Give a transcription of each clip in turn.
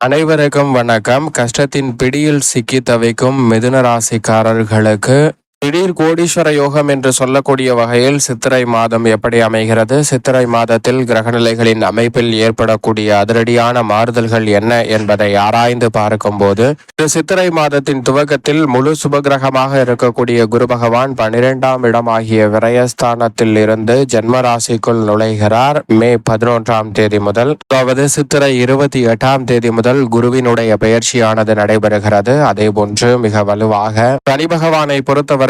அனைவருக்கும் வணக்கம். கஷ்டத்தின் பிடியில் சிக்கி தவிக்கும் மிதுன ராசிக்காரர்களுக்கு திடீர் கோடீஸ்வர யோகம் என்று சொல்லக்கூடிய வகையில் சித்திரை மாதம் எப்படி அமைகிறது? சித்திரை மாதத்தில் கிரகநிலைகளின் அமைப்பில் ஏற்படக்கூடிய அதிரடியான மாறுதல்கள் என்ன என்பதை ஆராய்ந்து பார்க்கும்போது இந்த சித்திரை மாதத்தின் துவக்கத்தில் முழு சுபகிரகமாக இருக்கக்கூடிய குரு பகவான் பனிரெண்டாம் இடமாகிய விரயஸ்தானத்தில் இருந்து ஜென்ம ராசிக்குள் நுழைகிறார். மே பதினொன்றாம் தேதி முதல் அதாவது சித்திரை இருபத்தி எட்டாம் தேதி முதல் குருவினுடைய பயிற்சியானது நடைபெறுகிறது. அதே போன்று மிக வலுவாக சனி பகவானை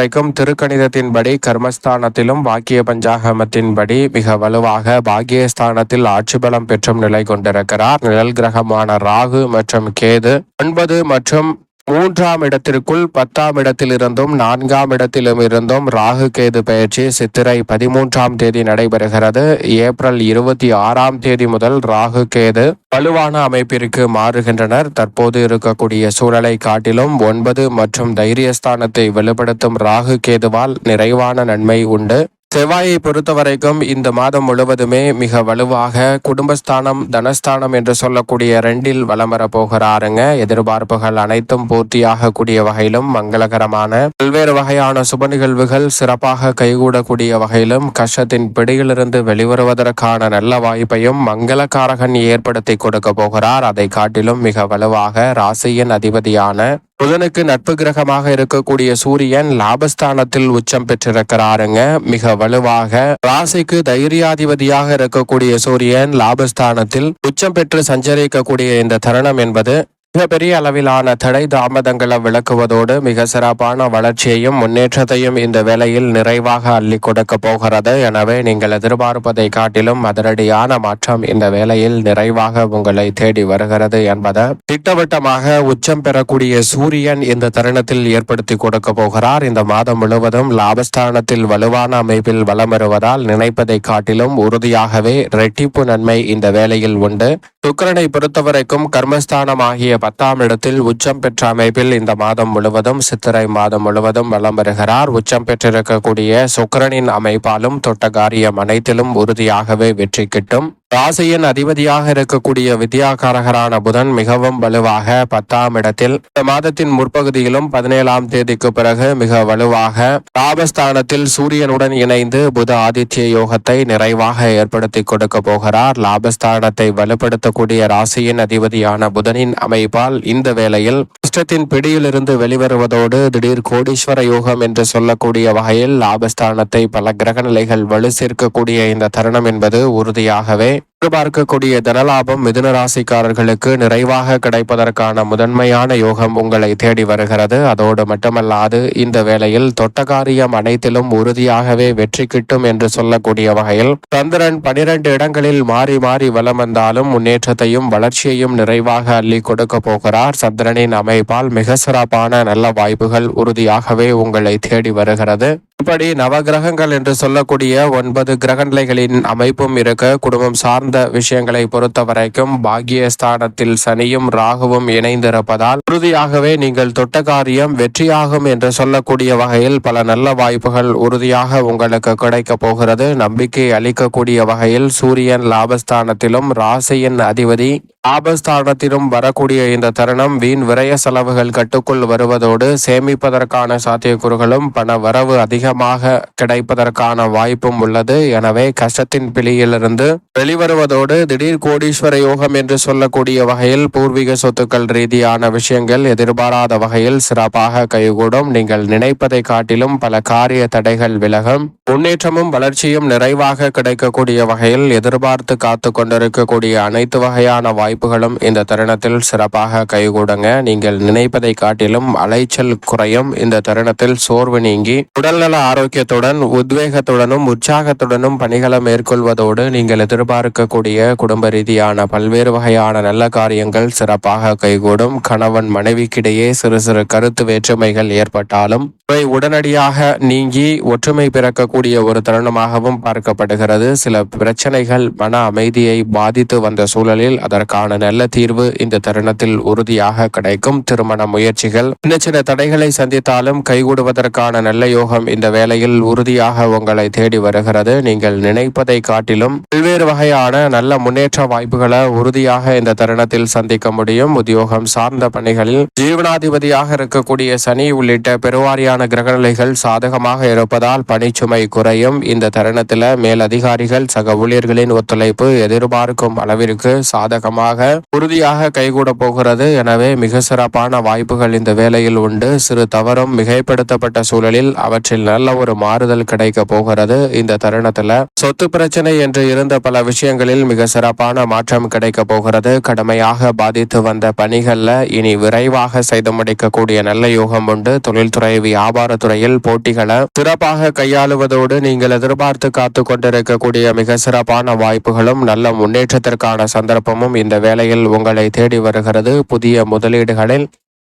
வரைக்கும் திருக்கணிதத்தின்படி கர்மஸ்தானத்திலும் பாக்கிய பஞ்சாகமத்தின்படி மிக வலுவாக பாக்கியஸ்தானத்தில் ஆட்சி பலம் பெற்றும் நிலை கொண்டிருக்கிறார். நிழல் கிரகமான ராகு மற்றும் கேது ஒன்பது மற்றும் மூன்றாம் இடத்திற்குள் பத்தாம் இடத்திலிருந்தும் நான்காம் இடத்திலும் இருந்தும் ராகு கேது பயிற்சி சித்திரை பதிமூன்றாம் தேதி நடைபெறுகிறது. ஏப்ரல் இருபத்தி ஆறாம் தேதி முதல் ராகு கேது வலுவான அமைப்பிற்கு மாறுகின்றனர். தற்போது இருக்கக்கூடிய சூழலை காட்டிலும் ஒன்பது மற்றும் தைரியஸ்தானத்தை வெளிப்படுத்தும் ராகு கேதுவால் நிறைவான நன்மை உண்டு. செவ்வாயை பொறுத்தவரைக்கும் இந்த மாதம் முழுவதுமே மிக வலுவாக குடும்பஸ்தானம் தனஸ்தானம் என்று சொல்லக்கூடிய ரெண்டில் வலம் வர போகிறாருங்க. எதிர்பார்ப்புகள் அனைத்தும் பூர்த்தியாகக்கூடிய வகையிலும் மங்களகரமான பல்வேறு வகையான சுப நிகழ்வுகள் சிறப்பாக கைகூடக்கூடிய வகையிலும் கஷ்டத்தின் பிடியிலிருந்து வெளிவருவதற்கான நல்ல வாய்ப்பையும் மங்களகாரகன் ஏற்படுத்தி கொடுக்க போகிறார். அதை காட்டிலும் மிக வலுவாக ராசியின் அதிபதியான புதனுக்கு நட்பு கிரகமாக இருக்கக்கூடிய சூரியன் லாபஸ்தானத்தில் உச்சம் பெற்றிருக்கிறாருங்க. மிக வலுவாக ராசிக்கு தைரியாதிபதியாக இருக்கக்கூடிய சூரியன் லாபஸ்தானத்தில் உச்சம் பெற்று சஞ்சரிக்கக்கூடிய இந்த தருணம் என்பது மிகப்பெரிய அளவிலான தடை தாமதங்களை விளக்குவதோடு மிக சிறப்பான வளர்ச்சியையும் முன்னேற்றத்தையும் இந்த வேலையில் நிறைவாக அள்ளி கொடுக்க போகிறது. எனவே நீங்கள் எதிர்பார்ப்பதை காட்டிலும் அதிரடியான மாற்றம் இந்த வேலையில் நிறைவாக உங்களை தேடி வருகிறது என்பதை திட்டவட்டமாக உச்சம் பெறக்கூடிய சூரியன் இந்த தருணத்தில் ஏற்படுத்தி கொடுக்க போகிறார். இந்த மாதம் முழுவதும் லாபஸ்தானத்தில் வலுவான அமைப்பில் வலம் வருவதால் நினைப்பதை காட்டிலும் உறுதியாகவே ரெட்டிப்பு நன்மை இந்த வேலையில் உண்டு. சுக்கரனை பொறுத்தவரைக்கும் கர்மஸ்தானமாகிய பத்தாம் இடத்தில் உச்சம் பெற்ற அமைப்பில் இந்த மாதம் முழுவதும் சித்திரை மாதம் முழுவதும் வலம் வருகிறார். உச்சம் பெற்றிருக்கக்கூடிய சுக்கரனின் அமைப்பாலும் தொட்ட காரியம் அனைத்திலும் உறுதியாகவே வெற்றி கிட்டும். ராசியின் அதிபதியாக இருக்கக்கூடிய வித்யாகாரகரான புதன் மிகவும் வலுவாக பத்தாம் இடத்தில் இந்த மாதத்தின் முற்பகுதியிலும் பதினேழாம் தேதிக்கு பிறகு மிக வலுவாக லாபஸ்தானத்தில் சூரியனுடன் இணைந்து புத ஆதித்ய யோகத்தை நிறைவாக ஏற்படுத்தி கொடுக்க போகிறார். லாபஸ்தானத்தை வலுப்படுத்தக்கூடிய ராசியின் அதிபதியான புதனின் அமைப்பால் இந்த வேளையில் கஷ்டத்தின் பிடியிலிருந்து வெளிவருவதோடு திடீர் கோடீஸ்வர யோகம் என்று சொல்லக்கூடிய வகையில் லாபஸ்தானத்தை பல கிரக நிலைகள் வலு சேர்க்கக்கூடிய இந்த தருணம் என்பது உறுதியாகவே it. எதிர்பார்க்கக்கூடிய தனலாபம் மிதுன ராசிக்காரர்களுக்கு நிறைவாக கிடைப்பதற்கான முதன்மையான யோகம் உங்களை தேடி வருகிறது. அதோடு மட்டுமல்லாது இந்த வேளையில் தொட்ட காரியம் அனைத்திலும் உறுதியாகவே வெற்றி கிட்டும் என்று சொல்லக்கூடிய வகையில் சந்திரன் பனிரெண்டு இடங்களில் மாறி மாறி வலம் வந்தாலும் முன்னேற்றத்தையும் வளர்ச்சியையும் நிறைவாக அள்ளி கொடுக்க போகிறார். சந்திரனின் அமைப்பால் மிக சிறப்பான நல்ல வாய்ப்புகள் உறுதியாகவே உங்களை தேடி வருகிறது. இப்படி நவகிரகங்கள் என்று சொல்லக்கூடிய ஒன்பது கிரகநிலைகளின் அமைப்பும் இருக்க குடும்பம் சார்ந்த விஷயங்களை பொறுத்த வரைக்கும் பாக்கியஸ்தானத்தில் சனியும் ராகுவும் இணைந்திருப்பதால் உறுதியாகவே நீங்கள் தொட்ட காரியம் வெற்றியாகும் என்று சொல்லக்கூடிய வகையில் பல நல்ல வாய்ப்புகள் உறுதியாக உங்களுக்கு கிடைக்க போகிறது. நம்பிக்கை அளிக்கக்கூடிய வகையில் சூரியன் லாபஸ்தானத்திலும் ராசியின் அதிபதி ஆபஸ்தானத்திலும் வரக்கூடிய இந்த தருணம் வீண் விரய செலவுகள் கட்டுக்குள் வருவதோடு சேமிப்பதற்கான சாத்தியக்கூறுகளும் பண வரவு அதிகமாக கிடைப்பதற்கான வாய்ப்பும் உள்ளது. எனவே கஷ்டத்தின் பிழியிலிருந்து வெளிவருவதோடு திடீர் கோடீஸ்வர யோகம் என்று சொல்லக்கூடிய வகையில் பூர்வீக சொத்துக்கள் ரீதியான விஷயங்கள் எதிர்பாராத வகையில் சிறப்பாக கைகூடும். நீங்கள் நினைப்பதை காட்டிலும் பல காரிய தடைகள் விலகும். முன்னேற்றமும் வளர்ச்சியும் நிறைவாக கிடைக்கக்கூடிய வகையில் எதிர்பார்த்து காத்து கொண்டிருக்கக்கூடிய அனைத்து வகையான வாய்ப்புகளும் இந்த தருணத்தில் சிறப்பாக கைகூடுங்க. நீங்கள் நினைப்பதை காட்டிலும் அலைச்சல் குறையும். இந்த தருணத்தில் சோர்வு நீங்கி உடல்நல ஆரோக்கியத்துடன் உத்வேகத்துடனும் உற்சாகத்துடனும் பணிகளை மேற்கொள்வதோடு நீங்கள் எதிர்பார்க்கக்கூடிய குடும்ப ரீதியான பல்வேறு வகையான நல்ல காரியங்கள் சிறப்பாக கைகூடும். கணவன் மனைவிக்கிடையே சிறு சிறு கருத்து வேற்றுமைகள் ஏற்பட்டாலும் இவை உடனடியாக நீங்கி ஒற்றுமை பிறக்கக்கூடிய ஒரு தருணமாகவும் பார்க்கப்படுகிறது. சில பிரச்சனைகள் மன அமைதியை பாதித்து வந்த சூழலில் அதற்கான நல்ல தீர்வு இந்த தருணத்தில் உறுதியாக கிடைக்கும். திருமண முயற்சிகள் சின்ன சின்ன தடைகளை சந்தித்தாலும் கைகூடுவதற்கான நல்ல யோகம் இந்த வேளையில் உறுதியாக உங்களை தேடி வருகிறது. நீங்கள் நினைப்பதை காட்டிலும் பல்வேறு வகையான நல்ல முன்னேற்ற வாய்ப்புகளை உறுதியாக இந்த தருணத்தில் சந்திக்க முடியும். உத்தியோகம் சார்ந்த பணிகளில் ஜீவனாதிபதியாக இருக்கக்கூடிய சனி உள்ளிட்ட பெருவாரியான கிரகநிலைகள் சாதகமாக இருப்பதால் பணிச்சுமை குறையும். இந்த தருணத்தில் மேலதிகாரிகள் சக ஊழியர்களின் ஒத்துழைப்பு எதிர்பார்க்கும் அளவிற்கு சாதகமாக உறுதியாக கைகூட போகிறது. எனவே மிக சிறப்பான வாய்ப்புகள் இந்த வேலையில் உண்டு. சிறு தவறும் மிகைப்படுத்தப்பட்ட சூழலில் அவற்றில் நல்ல ஒரு மாறுதல் கிடைக்க போகிறது. இந்த தருணத்துல சொத்து பிரச்சனை என்று இருந்த பல விஷயங்களில் மிக சிறப்பான மாற்றம் கிடைக்க போகிறது. கடுமையாக பாதித்து வந்த பணிகள்ல இனி விரைவாக செய்து முடிக்கக்கூடிய நல்ல யோகம் உண்டு. தொழில்துறை வியாபாரத்துறையில் போட்டிகளை சிறப்பாக கையாளுவதோடு நீங்கள் எதிர்பார்த்து காத்து கொண்டிருக்கக்கூடிய மிக சிறப்பான வாய்ப்புகளும் நல்ல முன்னேற்றத்திற்கான சந்தர்ப்பமும் இந்த வேலையில் உங்களை தேடி வருகிறது. புதிய முதலீடுகளில்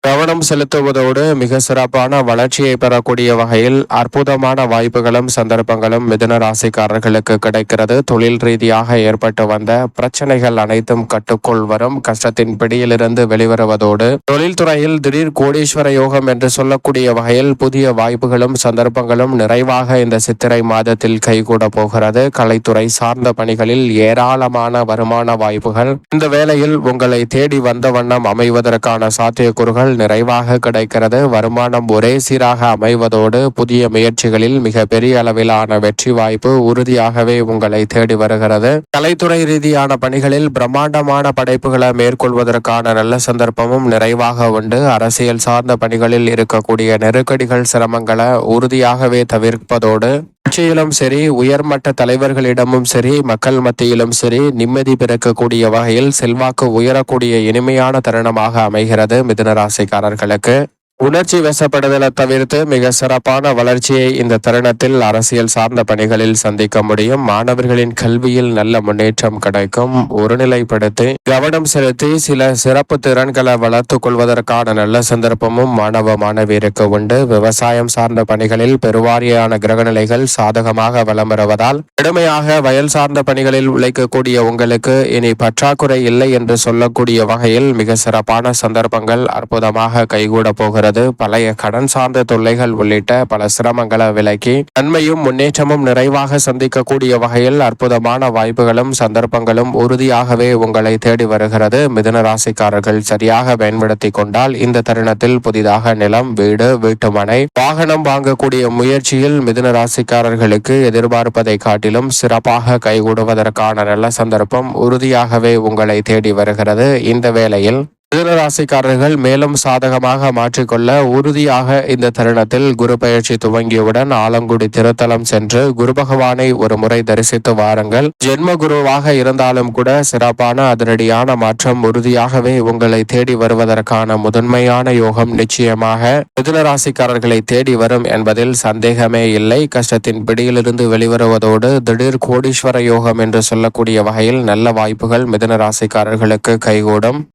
கவனம் செலுத்துவதோடு மிக சிறப்பான வளர்ச்சியை பெறக்கூடிய வகையில் அற்புதமான வாய்ப்புகளும் சந்தர்ப்பங்களும் மிதுன ராசிக்காரர்களுக்கு கிடைக்கிறது. தொழில் ரீதியாக ஏற்பட்டு வந்த பிரச்சனைகள் அனைத்தும் கட்டுக்குள் வரும். கஷ்டத்தின் பிடியிலிருந்து வெளிவருவதோடு தொழில்துறையில் திடீர் கோடீஸ்வர யோகம் என்று சொல்லக்கூடிய வகையில் புதிய வாய்ப்புகளும் சந்தர்ப்பங்களும் நிறைவாக இந்த சித்திரை மாதத்தில் கைகூட போகிறது. கலைத்துறை சார்ந்த பணிகளில் ஏராளமான வருமான வாய்ப்புகள். இந்த வேளையில் உங்களை தேடி வந்த வண்ணம் அமைவதற்கான சாத்தியக்கூறுகள் நிறைவாக கிடைக்கிறது. வருமானம் ஒரே சீராக அமைவதோடு புதிய முயற்சிகளில் மிக பெரிய அளவிலான வெற்றி வாய்ப்பு உறுதியாகவே உங்களை தேடி வருகிறது. கலைத்துறை ரீதியான பணிகளில் பிரம்மாண்டமான படைப்புகளை மேற்கொள்வதற்கான நல்ல சந்தர்ப்பமும் நிறைவாக உண்டு. அரசியல் சார்ந்த பணிகளில் இருக்கக்கூடிய நெருக்கடிகள் சிரமங்களை உறுதியாகவே தவிர்ப்பதோடு கட்சியிலும் சரி உயர்மட்ட தலைவர்களிடமும் சரி மக்கள் மத்தியிலும் சரி நிம்மதி பிறக்கக்கூடிய வகையில் செல்வாக்கு உயரக்கூடிய இனிமையான தருணமாக அமைகிறது மிதுன ராசிக்காரர்களுக்கு. உணர்ச்சி வசப்படுதலை தவிர்த்து மிக சிறப்பான வளர்ச்சியை இந்த தருணத்தில் அரசியல் சார்ந்த பணிகளில் சந்திக்க முடியும். மாணவர்களின் கல்வியில் நல்ல முன்னேற்றம் கிடைக்கும். ஒருநிலைப்படுத்தி கவனம் செலுத்தி சில சிறப்பு திறன்களை வளர்த்துக் கொள்வதற்கான நல்ல சந்தர்ப்பமும் மாணவ மாணவியருக்கு உண்டு. விவசாயம் சார்ந்த பணிகளில் பெருவாரியான கிரகநிலைகள் சாதகமாக வலம் வருவதால் கடுமையாக வயல் சார்ந்த பணிகளில் உழைக்கக்கூடிய உங்களுக்கு இனி பற்றாக்குறை இல்லை என்று சொல்லக்கூடிய வகையில் மிக சிறப்பான சந்தர்ப்பங்கள் அற்புதமாக கைகூட போகிறது. பழைய கடன் சார்ந்த தொல்லைகள் உள்ளிட்ட பல சிரமங்களை விலக்கி நன்மையும் முன்னேற்றமும் நிறைவாக சந்திக்கக்கூடிய வகையில் அற்புதமான வாய்ப்புகளும் சந்தர்ப்பங்களும் உறுதியாகவே உங்களை தேடி வருகிறது. மிதுன ராசிக்காரர்கள் சரியாக பயன்படுத்தி கொண்டால் இந்த தருணத்தில் புதிதாக நிலம் வீடு வீட்டுமனை வாகனம் வாங்கக்கூடிய முயற்சியில் மிதுன ராசிக்காரர்களுக்கு எதிர்பார்ப்பதை காட்டிலும் சிறப்பாக கைகூடுவதற்கான நல்ல சந்தர்ப்பம் உறுதியாகவே உங்களை தேடி வருகிறது. இந்த வேளையில் மிதனராசிக்காரர்கள் மேலும் சாதகமாக மாற்றிக்கொள்ள உறுதியாக இந்த தருணத்தில் குரு பயிற்சி துவங்கியவுடன் ஆலங்குடி திருத்தலம் சென்று குரு பகவானை ஒரு முறை தரிசித்து வாருங்கள். ஜென்ம குருவாக இருந்தாலும் கூட சிறப்பான அதிரடியான மாற்றம் உறுதியாகவே உங்களை தேடி வருவதற்கான முதன்மையான யோகம் நிச்சயமாக மிதுன ராசிக்காரர்களை தேடி வரும் என்பதில் சந்தேகமே இல்லை. கஷ்டத்தின் பிடியிலிருந்து வெளிவருவதோடு திடீர் கோடீஸ்வர யோகம் என்று சொல்லக்கூடிய வகையில் நல்ல வாய்ப்புகள் மிதுன ராசிக்காரர்களுக்கு கைகூடும்.